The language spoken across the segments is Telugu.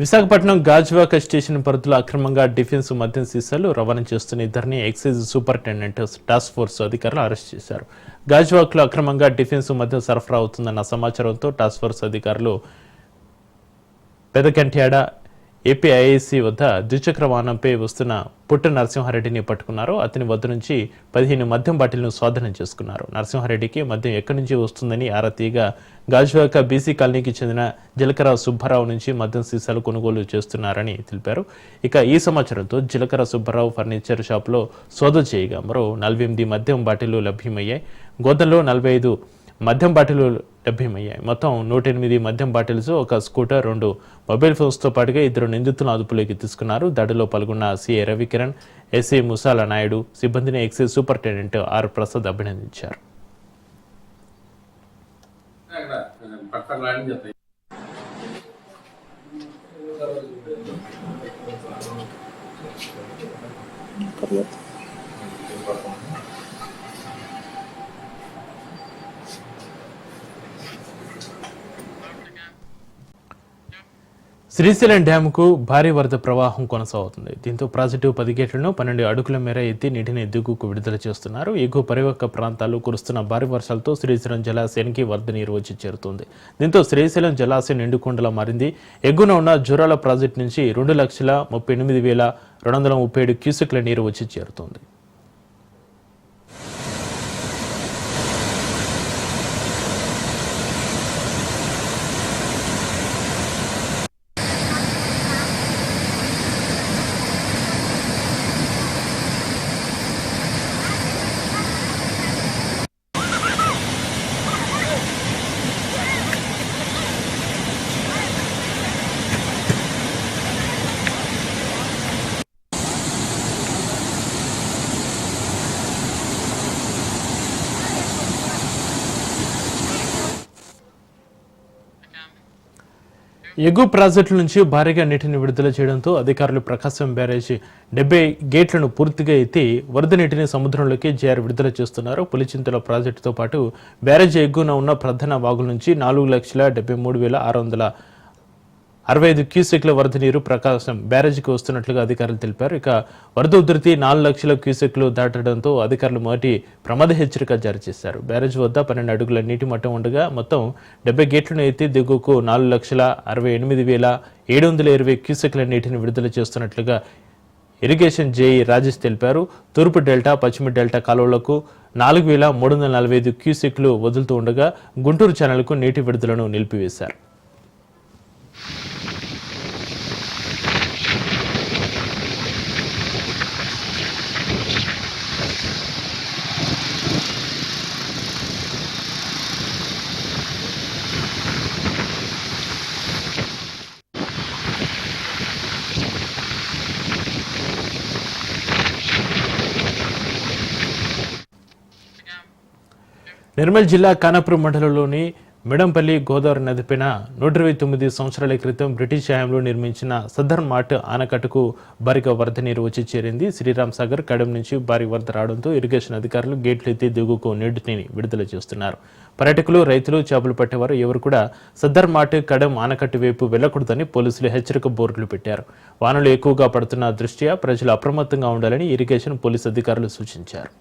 విశాఖపట్నం గాజువాక స్టేషన్ పరిధిలో అక్రమంగా డిఫెన్స్ మద్యం సీసాలు రవాణా చేస్తున్న ఇద్దరిని ఎక్సైజ్ సూపరింటెండెంట్ టాస్క్ ఫోర్స్ అధికారులు అరెస్ట్ చేశారు. గాజువాక్లో అక్రమంగా డిఫెన్స్ మద్యం సరఫరా అవుతుందన్న సమాచారంతో టాస్క్ ఫోర్స్ అధికారులు పెదకంట్యాడ ఏపీఐఏసీ వద్ద ద్విచక్ర వాహనంపై వస్తున్న పుట్ట నరసింహారెడ్డిని పట్టుకున్నారు. అతని వద్ద నుంచి పదిహేను మద్యం బాటిల్ను స్వాధీనం చేసుకున్నారు. నరసింహారెడ్డికి మద్యం ఎక్కడి నుంచి వస్తుందని ఆరా తీయగా గాజువాక బీసీ కాలనీకి చెందిన జీలకర్ర సుబ్బారావు నుంచి మద్యం సీసాలు కొనుగోలు చేస్తున్నారని తెలిపారు. ఇక ఈ సమాచారంతో జీలకర్ర సుబ్బారావు ఫర్నిచర్ షాప్లో సోద చేయగా మరో నలభై ఎనిమిది మద్యం బాటిళ్ళు లభ్యమయ్యాయి. గోదంలో నలభై ఐదు మద్యం బాటిల్ లభ్యమయ్యాయి మొత్తం నూట ఎనిమిది మద్యం బాటిల్స్ ఒక స్కూటర్ రెండు మొబైల్ ఫోన్స్తో పాటుగా ఇద్దరు నిందితులను అదుపులోకి తీసుకున్నారు. దాడిలో పాల్గొన్న సిఏ రవికిరణ్ ఎస్ఏ ముసాల నాయుడు సిబ్బందిని ఎక్సైజ్ సూపరింటెండెంట్ ఆర్ ప్రసాద్ అభినందించారు. తర్వాత శ్రీశైలం డ్యాంకు భారీ వరద ప్రవాహం కొనసాగుతుంది. దీంతో ప్రాజెక్టు పది గేట్లను పన్నెండు అడుగుల మేర ఎత్తి నీటిని దిగుకు విడుదల చేస్తున్నారు. ఎగువ పరివక్క ప్రాంతాలు కురుస్తున్న భారీ వర్షాలతో శ్రీశైలం జలాశయానికి వరద నీరు వచ్చి చేరుతుంది. దీంతో శ్రీశైలం జలాశయం నిండుకొండలా మారింది. ఎగువన ఉన్న జూరాల ప్రాజెక్టు నుంచి రెండు లక్షల ముప్పై ఎనిమిది వేల రెండు వందల ముప్పై ఏడు క్యూసెక్ల నీరు వచ్చి చేరుతుంది. ఎగువ ప్రాజెక్టుల నుంచి భారీగా నీటిని విడుదల చేయడంతో అధికారులు ప్రకాశం బ్యారేజీ డెబ్బై గేట్లను పూర్తిగా ఎత్తి వరద నీటిని సముద్రంలోకి జేఆర్ విడుదల చేస్తున్నారు. పులిచింతల ప్రాజెక్టుతో పాటు బ్యారేజీ ఎగువన ఉన్న ప్రధాన వాగుల నుంచి నాలుగు లక్షల డెబ్బై మూడు వేల ఆరు వందల అరవై ఐదు క్యూసెక్ల వరద నీరు ప్రకాశం బ్యారేజీకి వస్తున్నట్లుగా అధికారులు తెలిపారు. ఇక వరద ఉధృతి నాలుగు లక్షల క్యూసెక్లు దాటడంతో అధికారులు మొదటి ప్రమాద హెచ్చరిక జారీ చేశారు. బ్యారేజ్ వద్ద పన్నెండు అడుగుల నీటి మట్టం ఉండగా మొత్తం డెబ్బై గేట్లను ఎత్తి దిగువకు నాలుగు లక్షల అరవై ఎనిమిది వేల ఏడు వందల ఇరవై క్యూసెక్ల నీటిని విడుదల చేస్తున్నట్లుగా ఇరిగేషన్ జేఈ రాజేష్ తెలిపారు. తూర్పు డెల్టా పశ్చిమ డెల్టా కాలువలకు నాలుగు వేల మూడు వందల నలభై ఐదు క్యూసెక్లు వదులుతూ ఉండగా గుంటూరు ఛానల్కు నీటి విడుదలను నిలిపివేశారు. నిర్మల్ జిల్లా కానాపురం మండలంలోని మిడంపల్లి గోదావరి నదిపైన నూట ఇరవై తొమ్మిది సంవత్సరాల క్రితం బ్రిటిష్ హయాంలో నిర్మించిన సదర్ మార్ట్ ఆనకట్టుకు భారీగా వరద నీరు వచ్చి చేరింది. శ్రీరామ్ సాగర్ కడెం నుంచి భారీ వరద రావడంతో ఇరిగేషన్ అధికారులు గేట్లు ఎత్తి దిగుకు నీటిని విడుదల చేస్తున్నారు. పర్యాటకులు రైతులు చేపలు పట్టేవారు ఎవరు కూడా సదర్ మార్ట్ కడెం ఆనకట్టు వైపు వెళ్ళకూడదని పోలీసులు హెచ్చరిక బోర్డులు పెట్టారు. వానలు ఎక్కువగా పడుతున్న దృష్ట్యా ప్రజలు అప్రమత్తంగా ఉండాలని ఇరిగేషన్ పోలీసు అధికారులు సూచించారు.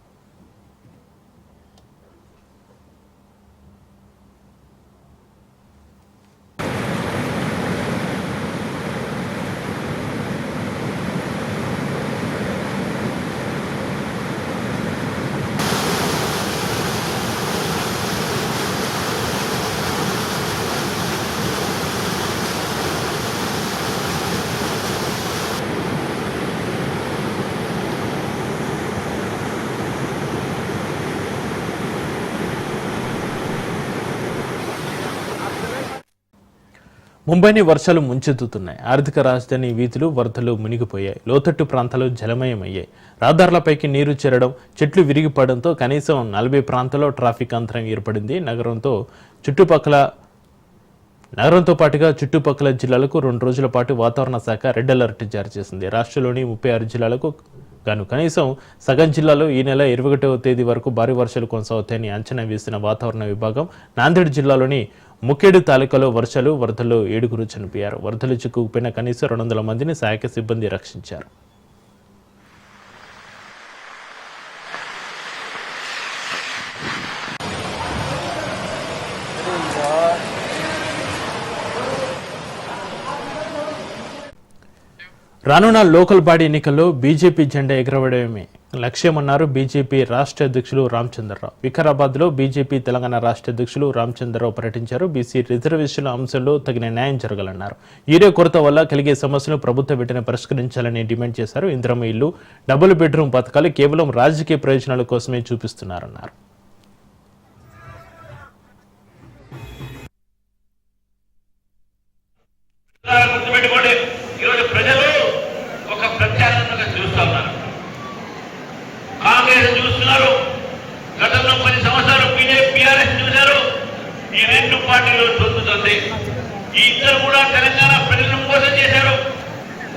ముంబైని వర్షాలు ముంచెత్తుతున్నాయి. ఆర్థిక రాజధాని వీధులు వరదలు మునిగిపోయాయి. లోతట్టు ప్రాంతాలు జలమయమయ్యాయి. రహదారులపైకి నీరు చేరడం చెట్లు విరిగిపడంతో కనీసం నలభై ప్రాంతాల్లో ట్రాఫిక్ అంతరం ఏర్పడింది. నగరంతో చుట్టుపక్కల నగరంతో పాటుగా చుట్టుపక్కల జిల్లాలకు రెండు రోజుల పాటు వాతావరణ శాఖ రెడ్ అలర్ట్ జారీ చేసింది. రాష్ట్రంలోని ముప్పై ఆరు జిల్లాలకు గాను కనీసం సగం జిల్లాలో ఈ నెల ఇరవై ఒకటవ తేదీ వరకు భారీ వర్షాలు కొనసాగుతాయని అంచనా వేసిన వాతావరణ విభాగం నాందేడ్ జిల్లాలోని ముక్కేడు తాలూకాలో వర్షాలు వరదల్లో ఏడుగురు చనిపోయారు. వరదలు చిక్కుకుపోయిన కనీసం రెండు వందల మందిని సహాయక సిబ్బంది రక్షించారు. రానున్న లోకల్ బాడీ ఎన్నికల్లో బీజేపీ జెండా ఎగరవడమే లక్ష్యమన్నారు బీజేపీ రాష్ట్ర అధ్యక్షులు రామచంద్రరావు. వికారాబాద్లో బీజేపీ తెలంగాణ రాష్ట్ర అధ్యక్షులు రామచంద్రరావు పర్యటించారు బీసీ రిజర్వేషన్ల అంశంలో తగిన న్యాయం జరగాలన్నారు. యూరియా కొరత వల్ల కలిగే సమస్యను ప్రభుత్వ వెంటనే పరిష్కరించాలని డిమాండ్ చేశారు. ఇంద్రమ ఇల్లు డబుల్ బెడ్రూమ్ పథకాలు కేవలం రాజకీయ ప్రయోజనాల కోసమే చూపిస్తున్నారన్నారు చాలా గుర్తుపెట్టుకోండి ఈరోజు ప్రజలు ఒక ప్రత్యామ్నాయంగా చూస్తా ఉన్నారు కాంగ్రెస్ చూస్తున్నారు గతంలో పది సంవత్సరాలు బీజేపీ బీఆర్ఎస్ చూశారు ఈ రెండు పార్టీలు పొందుతుంది ఈ ఇద్దరు కూడా తెలంగాణ ప్రజల కోసం చేశారు.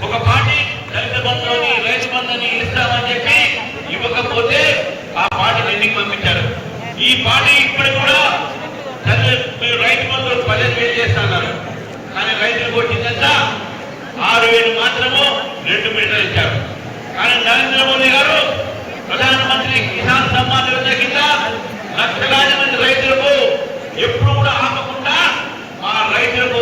ఒక పార్టీ దళిత బంధువుని రైతు బంధుని ఇస్తామని చెప్పి ఇవ్వకపోతే ఆ పార్టీని ఎన్నిక పంపించారు? ఈ పార్టీ ఇప్పుడు కూడా రైతు బంధువులు పదిహేను వేలు చేస్తున్నారు కానీ రైతులకు వచ్చిందంత ఆరు వేలు మాత్రము రెండు మీటర్లు ఇచ్చారు. కానీ నరేంద్ర మోదీ గారు ప్రధానమంత్రి కిసాన్ సమ్మాన్ యోజన కింద లక్షలాది మంది రైతులకు ఎప్పుడు కూడా ఆపకుండా మా రైతులకు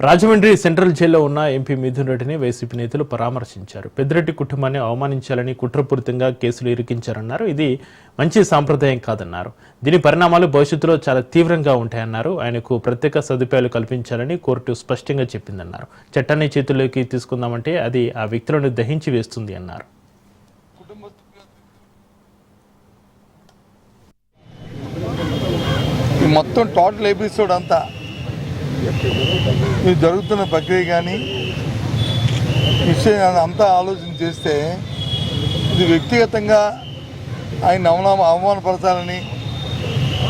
రాజమండ్రి సెంట్రల్ జైల్లో ఉన్న ఎంపీ మిథున్ రెడ్డిని వైసీపీ నేతలు పరామర్శించారు. పెద్దిరెడ్డి కుటుంబాన్ని అవమానించాలని కుట్రపూరితంగా కేసులు ఇరికించారన్నారు. ఇది మంచి సాంప్రదాయం కాదన్నారు. దీని పరిణామాలు భవిష్యత్తులో చాలా తీవ్రంగా ఉంటాయన్నారు. ఆయనకు ప్రత్యేక సదుపాయాలు కల్పించాలని కోర్టు స్పష్టంగా చెప్పిందన్నారు. చట్టాన్ని చేతుల్లోకి తీసుకుందామంటే అది ఆ వ్యక్తులను దహించి వేస్తుంది అన్నారు. మొత్తం టోటల్ ఎపిసోడ్ అంతా ఇది జరుగుతున్న ప్రక్రియ కానీ విషయం అంతా ఆలోచన చేస్తే ఇది వ్యక్తిగతంగా ఆయన అవమాన అవమానపరచాలని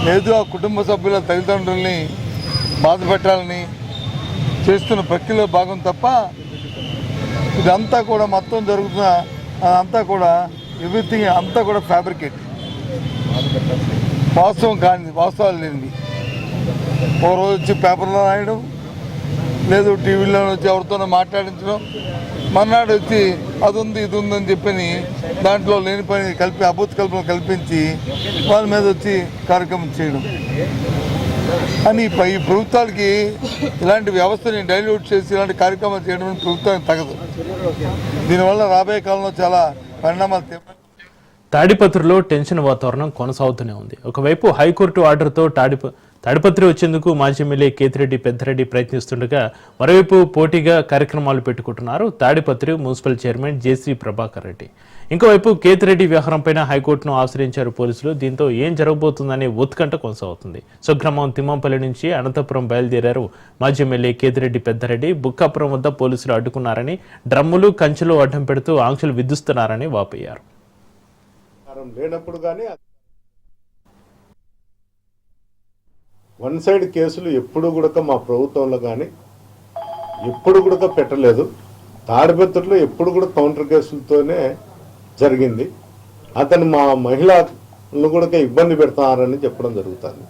లేదు ఆ కుటుంబ సభ్యుల తల్లిదండ్రుల్ని బాధ పెట్టాలని చేస్తున్న ప్రక్రియలో భాగం తప్ప ఇదంతా కూడా మొత్తం జరుగుతున్న అదంతా కూడా ఎవ్రీథింగ్ అంతా కూడా ఫ్యాబ్రికేట్. వాస్తవం కానిది వాస్తవాలు లేనిది. ఓ రోజు వచ్చి పేపర్లో రాయడం లేదు టీవీలో వచ్చి ఎవరితోనో మాట్లాడించడం మర్నాడు వచ్చి అది ఉంది ఇది ఉందని చెప్పని దాంట్లో లేని పని కలిపి అభూత కల్పన కల్పించి వాళ్ళ మీద వచ్చి కార్యక్రమం చేయడం. అని ఈ ప్రభుత్వాలకి ఇలాంటి వ్యవస్థని డైల్యూట్ చేసి ఇలాంటి కార్యక్రమాలు చేయడం ప్రభుత్వానికి తగదు. దీనివల్ల రాబోయే కాలంలో చాలా పరిణామాలు తాడిపత్రిలో టెన్షన్ వాతావరణం కొనసాగుతూనే ఉంది. ఒకవైపు హైకోర్టు ఆర్డర్తో తాడిప తాడిపత్రి వచ్చేందుకు మాజీ ఎమ్మెల్యే కేతిరెడ్డి పెద్దిరెడ్డి ప్రయత్నిస్తుండగా మరోవైపు పోటీగా కార్యక్రమాలు పెట్టుకుంటున్నారు Tadipatri municipal chairman JC Prabhakar Reddy. ఇంకోవైపు కేతిరెడ్డి వ్యవహారంపై హైకోర్టును ఆశ్రయించారు పోలీసులు. దీంతో ఏం జరగబోతుందనే ఉత్కంఠ కొనసాగుతుంది. స్వగ్రామం తిమ్మంపల్లి నుంచి అనంతపురం బయలుదేరారు మాజీ ఎమ్మెల్యే కేతిరెడ్డి పెద్దరెడ్డి. బుక్కాపురం వద్ద పోలీసులు అడ్డుకున్నారని డ్రమ్ములు కంచెలు అడ్డం పెడుతూ ఆంక్షలు విధిస్తున్నారని వాపోయారు. లేనప్పుడు వన్ సైడ్ కేసులు ఎప్పుడు కూడా మా ప్రభుత్వంలో కానీ ఎప్పుడు కూడా పెట్టలేదు. తాడిపత్రిలో ఎప్పుడు కూడా కౌంటర్ కేసులతోనే జరిగింది. అతను మా మహిళలను కూడా ఇబ్బంది పెడతారని చెప్పడం జరుగుతుంది.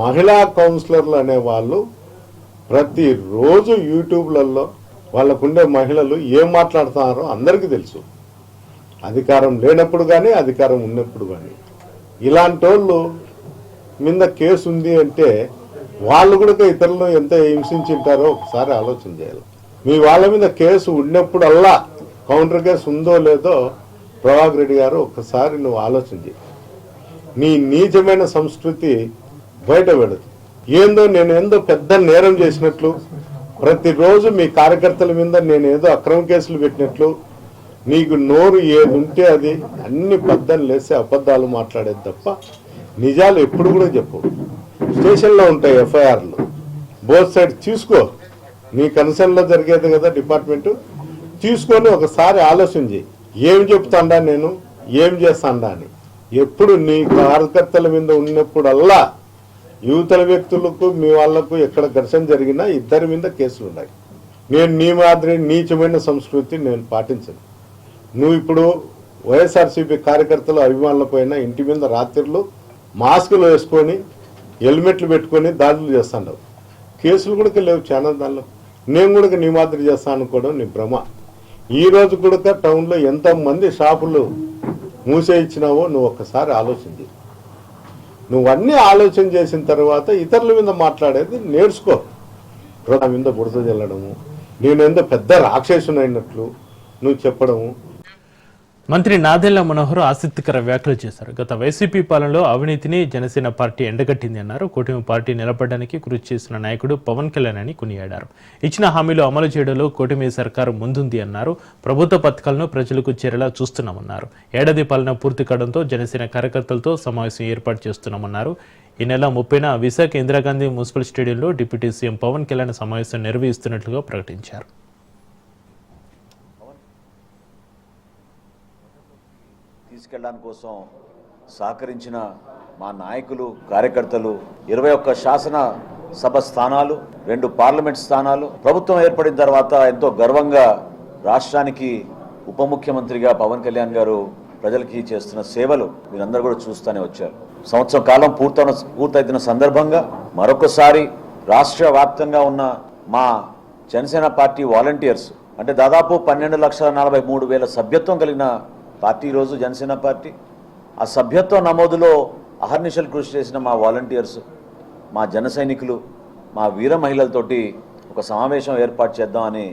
మహిళా కౌన్సిలర్లు అనే వాళ్ళు ప్రతిరోజు యూట్యూబ్లలో వాళ్ళకుండే మహిళలు ఏం మాట్లాడుతున్నారో అందరికీ తెలుసు. అధికారం లేనప్పుడు కానీ అధికారం ఉన్నప్పుడు కానీ ఇలాంటి వాళ్ళు మీద కేసు ఉంది అంటే వాళ్ళు కూడా ఇతరులను ఎంత హింసించుంటారో ఒకసారి ఆలోచన చేయాలి. మీ వాళ్ళ మీద కేసు ఉన్నప్పుడల్లా కౌంటర్ కేసు ఉందో లేదో ప్రభాకర్ రెడ్డి గారు ఒకసారి నువ్వు ఆలోచన చేయి నీ నీచమైన సంస్కృతి బయట పెడదు. ఏందో నేను ఏందో పెద్ద నేరం చేసినట్లు ప్రతిరోజు మీ కార్యకర్తల మీద నేను ఏదో అక్రమ కేసులు పెట్టినట్లు నీకు నోరు ఏది ఉంటే అది అన్ని పద్ధతులు లేసి అబద్ధాలు మాట్లాడేది తప్ప నిజాలు ఎప్పుడు కూడా చెప్పు. స్టేషన్లో ఉంటాయి ఎఫ్ఐఆర్లు. బోత్ సైడ్ తీసుకో. నీ కన్సర్న్లో జరిగేది కదా డిపార్ట్మెంటు. తీసుకొని ఒకసారి ఆలోచన చేయి. ఏం చెప్తాండా నేను? ఏం చేస్తాండా అని. ఎప్పుడు నీ కార్యకర్తల మీద ఉన్నప్పుడల్లా యువతల వ్యక్తులకు మీ వాళ్ళకు ఎక్కడ ఘర్షణ జరిగినా ఇద్దరి మీద కేసులు ఉన్నాయి. నేను నీ మాదిరి నీచమైన సంస్కృతి నేను పాటించను. నువ్వు ఇప్పుడు వైఎస్ఆర్సీపీ కార్యకర్తలు అభిమానులపైన ఇంటి మీద రాత్రులు మాస్కులు వేసుకొని హెల్మెట్లు పెట్టుకొని దాడులు చేస్తాడు కేసులు కూడా లేవు చాలా దానిలో నేను కూడా నీ మాదిరి చేస్తాను అనుకోవడం నీ భ్రమ. ఈ రోజు కూడా టౌన్లో ఎంతమంది షాపులు మూసేయించినావో నువ్వు ఒక్కసారి ఆలోచించి. నువ్వు అన్నీ ఆలోచన చేసిన తర్వాత ఇతరుల మీద మాట్లాడేది నేర్చుకో. నా మీద బుడత చెల్లడము నేను ఎంత పెద్ద రాక్షసునైనట్లు నువ్వు చెప్పడము మంత్రి నాదెళ్ళ మనోహర్ ఆసక్తికర వ్యాఖ్యలు చేశారు. గత వైసీపీ పాలనలో అవినీతిని జనసేన పార్టీ ఎండగట్టింది అన్నారు. కూటమి పార్టీ నిలబడడానికి కృషి చేసిన నాయకుడు పవన్ కళ్యాణ్ అని కొనియాడారు. ఇచ్చిన హామీలు అమలు చేయడంలో కూటమి సర్కారు ముందుంది అన్నారు. ప్రభుత్వ పథకాలను ప్రజలకు చేరేలా చూస్తున్నామన్నారు. ఏడాది పాలన పూర్తి కావడంతో జనసేన కార్యకర్తలతో సమావేశం ఏర్పాటు చేస్తున్నామన్నారు. ఈ నెల ముప్పైన విశాఖ ఇందిరాగాంధీ మున్సిపల్ స్టేడియంలో డిప్యూటీ సీఎం పవన్ కళ్యాణ్ సమావేశం నిర్వహిస్తున్నట్లుగా ప్రకటించారు. తీసుకెళ్ళడానికి కోసం సహకరించిన మా నాయకులు కార్యకర్తలు ఇరవై ఒక్క శాసన సభ స్థానాలు రెండు పార్లమెంట్ స్థానాలు. ప్రభుత్వం ఏర్పడిన తర్వాత ఎంతో గర్వంగా రాష్ట్రానికి ఉప ముఖ్యమంత్రిగా పవన్ కళ్యాణ్ గారు ప్రజలకి చేస్తున్న సేవలు మీరందరూ కూడా చూస్తూనే వచ్చారు. సంవత్సరం కాలం పూర్తయిన పూర్తయితున్న సందర్భంగా మరొకసారి రాష్ట్ర వ్యాప్తంగా ఉన్న మా జనసేన పార్టీ వాలంటీర్స్ అంటే దాదాపు పన్నెండు లక్షల నలభై మూడు వేల సభ్యత్వం కలిగిన పార్టీ ఈరోజు జనసేన పార్టీ. ఆ సభ్యత్వ నమోదులో అహర్నిశలు కృషి చేసిన మా వాలంటీర్స్ మా జన సైనికులు మా వీర మహిళలతోటి ఒక సమావేశం ఏర్పాటు చేద్దామని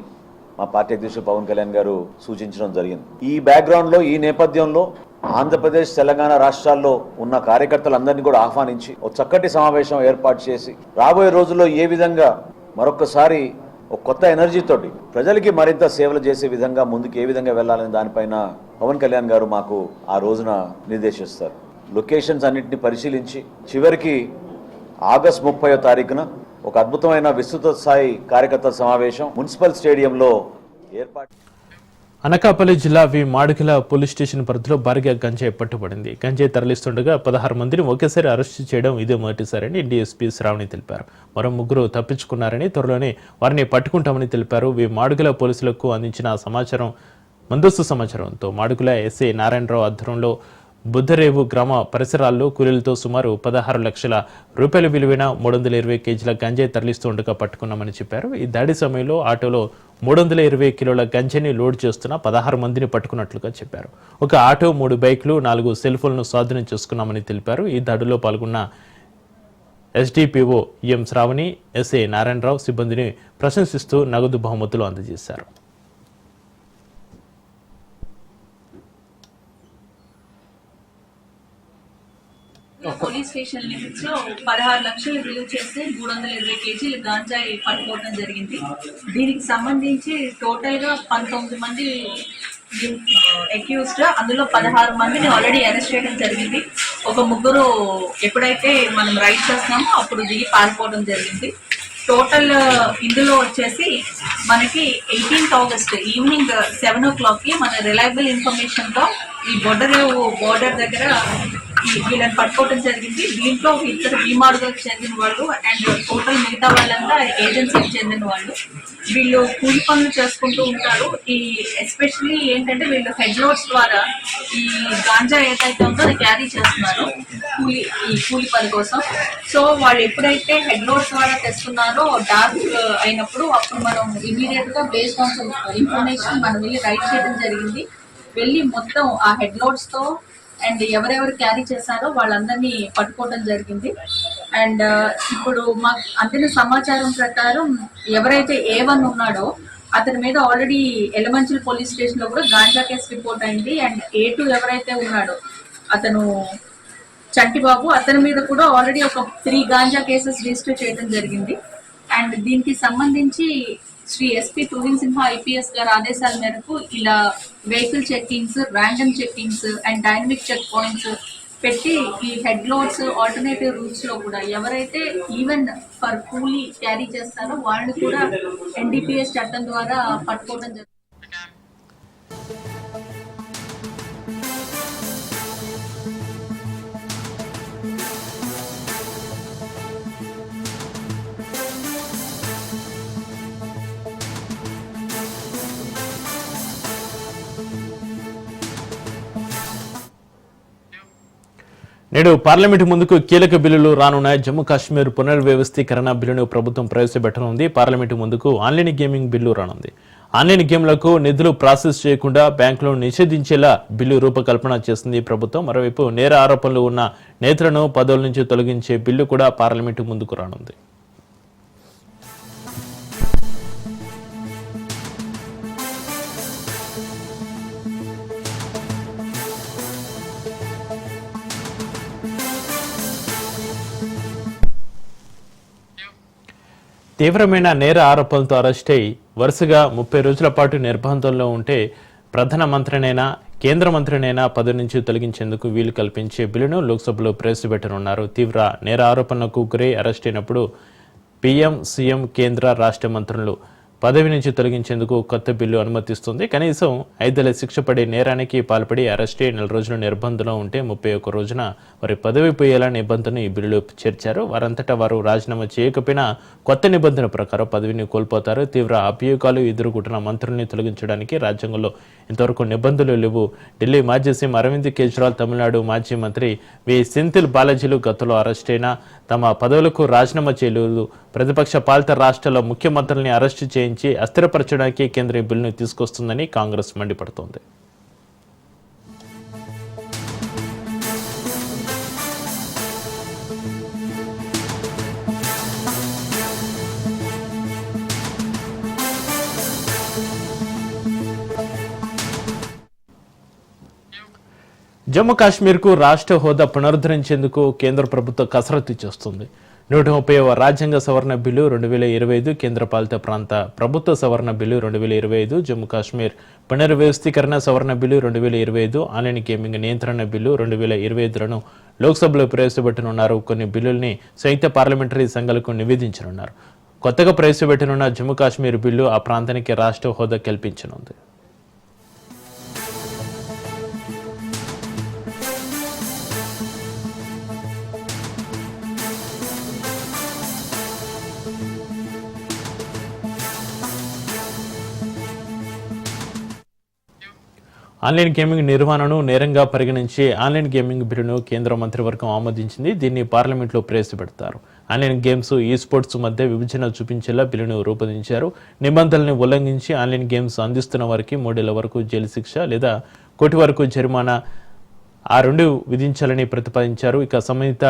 మా పార్టీ అధ్యక్షుడు పవన్ కళ్యాణ్ గారు సూచించడం జరిగింది. ఈ బ్యాక్గ్రౌండ్లో ఈ నేపథ్యంలో ఆంధ్రప్రదేశ్ తెలంగాణ రాష్ట్రాల్లో ఉన్న కార్యకర్తలందరినీ కూడా ఆహ్వానించి ఒక చక్కటి సమావేశం ఏర్పాటు చేసి రాబోయే రోజుల్లో ఏ విధంగా మరొకసారి ఒక కొత్త ఎనర్జీతోటి ప్రజలకి మరింత సేవలు చేసే విధంగా ముందుకు ఏ విధంగా వెళ్ళాలని దానిపైన పవన్ కళ్యాణ్ గారు మాకు ఆ రోజున నిర్దేశిస్తారు. లొకేషన్స్ అన్నింటిని పరిశీలించి చివరికి ఆగస్ట్ ముప్పై తారీఖున ఒక అద్భుతమైన విస్తృత స్థాయి కార్యకర్తల సమావేశం మున్సిపల్ స్టేడియంలో ఏర్పాటు అనకాపల్లి జిల్లా వి మాడుగుల పోలీస్ స్టేషన్ పరిధిలో భారీగా గంజాయి పట్టుబడింది. గంజాయి తరలిస్తుండగా పదహారు మందిని ఒకేసారి అరెస్టు చేయడం ఇదే మొదటిసారని డిఎస్పీ శ్రావణి తెలిపారు. మరో ముగ్గురు తప్పించుకున్నారని త్వరలోనే వారిని పట్టుకుంటామని తెలిపారు. వి మాడుగుల పోలీసులకు అందించిన సమాచారం ముందస్తు సమాచారంతో మాడుగుల ఎస్ఐ నారాయణరావు ఆధ్వర్యంలో బుద్ధరేవు గ్రామ పరిసరాల్లో కూలీలతో సుమారు పదహారు లక్షల రూపాయల విలువైన మూడు వందల ఇరవై కేజీల గంజాయి తరలిస్తూ ఉండగా పట్టుకున్నామని చెప్పారు. ఈ దాడి సమయంలో ఆటోలో మూడు వందల ఇరవై కిలోల గంజాయిని లోడ్ చేస్తున్న పదహారు మందిని పట్టుకున్నట్లుగా చెప్పారు. ఒక ఆటో మూడు బైక్లు నాలుగు సెల్ ఫోన్లను స్వాధీనం చేసుకున్నామని తెలిపారు. ఈ దాడిలో పాల్గొన్న SDPO M Sravani SA Narayana Rao సిబ్బందిని ప్రశంసిస్తూ నగదు బహుమతులు అందజేశారు. పోలీస్ స్టేషన్ లిమిట్స్లో పదహారు లక్షలు విలువ చేస్తే మూడు వందల ఇరవై కేజీలు గాంజాయి పట్టుకోవడం జరిగింది. దీనికి సంబంధించి టోటల్గా పంతొమ్మిది మంది అక్యూస్డ్ అందులో పదహారు మందిని ఆల్రెడీ అరెస్ట్ చేయడం జరిగింది. ఒక ముగ్గురు ఎప్పుడైతే మనం రైడ్ చేస్తామో అప్పుడు దిగి పారిపోవడం జరిగింది. టోటల్ ఇందులో వచ్చేసి మనకి ఎయిటీన్త్ ఆగస్ట్ ఈవినింగ్ సెవెన్ ఓ క్లాక్కి మన రిలయబుల్ ఇన్ఫర్మేషన్తో ఈ బొర్డరేవు బోర్డర్ దగ్గర వీళ్ళని పట్టుకోవడం జరిగింది. దీంట్లో ఇద్దరు భీమాడుగులకు చెందిన వాళ్ళు అండ్ టోటల్ మిగతా వాళ్ళంతా ఏజెన్సీకి చెందిన వాళ్ళు. వీళ్ళు కూలి పనులు చేసుకుంటూ ఉంటారు. ఈ ఎస్పెషల్లీ ఏంటంటే వీళ్ళు హెడ్ లోడ్స్ ద్వారా ఈ గాంజా ఏదైతే ఉందో అది క్యారీ చేస్తున్నారు కూలి ఈ కూలి పని కోసం. సో వాళ్ళు ఎప్పుడైతే హెడ్ లోడ్స్ ద్వారా తెస్తున్నారో డార్క్ అయినప్పుడు అప్పుడు మనం ఇమీడియట్గా బేస్ ఆన్ ఇన్ఫర్మేషన్ మనం వెళ్ళి రైట్ చేయడం జరిగింది. వెళ్ళి మొత్తం ఆ హెడ్ లోడ్స్తో అండ్ ఎవరెవరు క్యారీ చేశారో వాళ్ళందరినీ పట్టుకోవడం జరిగింది. అండ్ ఇప్పుడు మాకు అందిన సమాచారం ప్రకారం ఎవరైతే ఏ వన్ ఉన్నాడో అతని మీద ఆల్రెడీ ఎలమంచిల్ పోలీస్ స్టేషన్లో కూడా గాంజా కేసు రిపోర్ట్ అయింది. అండ్ ఏ టూ ఎవరైతే ఉన్నాడో అతను చంటిబాబు అతని మీద కూడా ఆల్రెడీ ఒక త్రీ గాంజా కేసెస్ రిజిస్టర్ చేయడం జరిగింది. అండ్ దీనికి సంబంధించి శ్రీ ఎస్పీ తుహిన్ సింహా ఐపీఎస్ గారి ఆదేశాల మేరకు ఇలా vehicle checkings random checkings and dynamic check points పెట్టి ఈ హెడ్ లోడ్స్ ఆల్టర్నేటివ్ రూట్స్లో కూడా ఎవరైతే ఈవెన్ ఫర్ కూలీ క్యారీ చేస్తారో వాళ్ళని కూడా ఎన్డీపీఎస్ చట్టం ద్వారా పట్టుకోవడం జరుగుతుంది. నేడు పార్లమెంటు ముందుకు కీలక బిల్లులు రానున్నాయి. జమ్మూ కాశ్మీర్ పునర్వ్యవస్థీకరణ బిల్లును ప్రభుత్వం ప్రవేశపెట్టనుంది. పార్లమెంటు ముందుకు ఆన్లైన్ గేమింగ్ బిల్లు రానుంది. ఆన్లైన్ గేమ్లకు నిధులు ప్రాసెస్ చేయకుండా బ్యాంకులను నిషేధించేలా బిల్లు రూపకల్పన చేసింది ప్రభుత్వం. మరోవైపు నేర ఆరోపణలు ఉన్న నేతలను పదవుల నుంచి తొలగించే బిల్లు కూడా పార్లమెంటు ముందుకు రానుంది. తీవ్రమైన నేర ఆరోపణలతో అరెస్ట్ అయి వరుసగా ముప్పై రోజుల పాటు నిర్బంధంలో ఉంటే ప్రధాన మంత్రినైనా కేంద్ర మంత్రినైనా పదవి నుంచి తొలగించేందుకు వీలు కల్పించే బిల్లును లోక్సభలో ప్రవేశపెట్టనున్నారు. తీవ్ర నేర ఆరోపణలకు గురై అరెస్ట్ అయినప్పుడు పీఎం సీఎం కేంద్ర రాష్ట్ర మంత్రులు పదవి నుంచి తొలగించేందుకు కొత్త బిల్లు అనుమతిస్తుంది. కనీసం ఐదేళ్ళ శిక్ష పడే నేరానికి పాల్పడి అరెస్టే నెల రోజులు నిర్బంధంలో ఉంటే ముప్పై ఒక్క రోజున వారి పదవి పోయేలా నిబంధన ఈ బిల్లులో చేర్చారు. వారంతటా వారు రాజీనామా చేయకపోయినా కొత్త నిబంధన ప్రకారం పదవిని కోల్పోతారు. తీవ్ర అభియోగాలు ఎదుర్కొంటున్న మంత్రుల్ని తొలగించడానికి రాజ్యాంగంలో ఇంతవరకు నిబంధనలు లేవు. ఢిల్లీ మాజీ సీఎం అరవింద్ కేజ్రీవాల్ తమిళనాడు మాజీ మంత్రి వి. సెంథిల్ బాలాజీలు గతంలో అరెస్టైన తమ పదవులకు రాజీనామా చేయలేదు. ప్రతిపక్ష పాలిత రాష్ట్రాల ముఖ్యమంత్రుల్ని అరెస్టు చేయించి అస్థిరపరచడానికి కేంద్ర బిల్లును తీసుకొస్తుందని కాంగ్రెస్ మండిపడుతోంది. జమ్మూ కాశ్మీర్కు రాష్ట్ర హోదా పునరుద్ధరించేందుకు కేంద్ర ప్రభుత్వం కసరత్తు చేస్తుంది. నూట ముప్పైవ రాజ్యాంగ సవరణ బిల్లు రెండు వేల ఇరవై ఐదు కేంద్ర పాలిత ప్రాంత ప్రభుత్వ సవరణ బిల్లు రెండు వేల ఇరవై ఐదు జమ్మూ కాశ్మీర్ పునర్వ్యవస్థీకరణ సవరణ బిల్లు రెండు వేల ఇరవై ఐదు ఆన్లైన్ గేమింగ్ నియంత్రణ బిల్లు రెండు వేల ఇరవై ఐదులను లోక్సభలో ప్రవేశపెట్టనున్నారు. కొన్ని బిల్లుల్ని సంయుక్త పార్లమెంటరీ సంఘాలకు నివేదించనున్నారు. కొత్తగా ప్రవేశపెట్టనున్న జమ్మూ కాశ్మీర్ బిల్లు ఆ ప్రాంతానికి రాష్ట్ర హోదా కల్పించనుంది. ఆన్లైన్ గేమింగ్ నిర్వహణను నేరంగా పరిగణించి ఆన్లైన్ గేమింగ్ బిల్లును కేంద్ర మంత్రివర్గం ఆమోదించింది. దీన్ని పార్లమెంట్లో ప్రవేశపెడతారు. ఆన్లైన్ గేమ్స్ ఈ స్పోర్ట్స్ మధ్య విభజన చూపించేలా బిల్లును రూపొందించారు. నిబంధనల్ని ఉల్లంఘించి ఆన్లైన్ గేమ్స్ అందిస్తున్న వారికి మూడేళ్ళ వరకు జైలు శిక్ష లేదా కోటి వరకు జరిమానా ఆ రెండు విధించాలని ప్రతిపాదించారు. ఇక సంబంధిత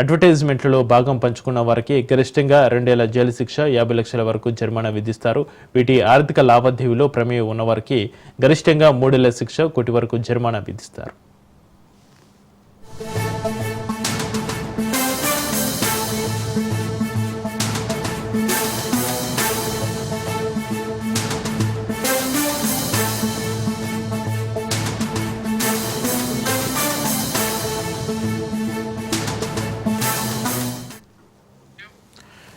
అడ్వర్టైజ్మెంట్లలో భాగం పంచుకున్న వారికి గరిష్టంగా రెండేళ్ళ జైలు శిక్ష యాభై లక్షల వరకు జరిమానా విధిస్తారు. వీటి ఆర్థిక లావాదేవీలో ప్రమేయం ఉన్నవారికి గరిష్టంగా మూడేళ్ళ శిక్ష కోటి వరకు జరిమానా విధిస్తారు.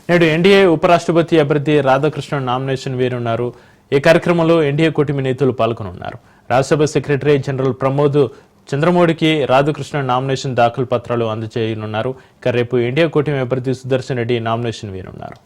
నేడు ఎన్డీఏ ఉపరాష్ట్రపతి అభ్యర్థి రాధాకృష్ణ నామినేషన్ వేరున్నారు ఈ కార్యక్రమంలో ఎన్డీఏ కూటమి నేతలు పాల్గొనున్నారు రాజ్యసభ సెక్రటరీ జనరల్ ప్రమోద్ చంద్రమౌడికి రాధాకృష్ణ నామినేషన్ దాఖలు పత్రాలు అందజేయనున్నారు. ఇక రేపు ఎన్డీఏ కూటమి అభ్యర్థి సుదర్శన్ రెడ్డి నామినేషన్ వేరున్నారు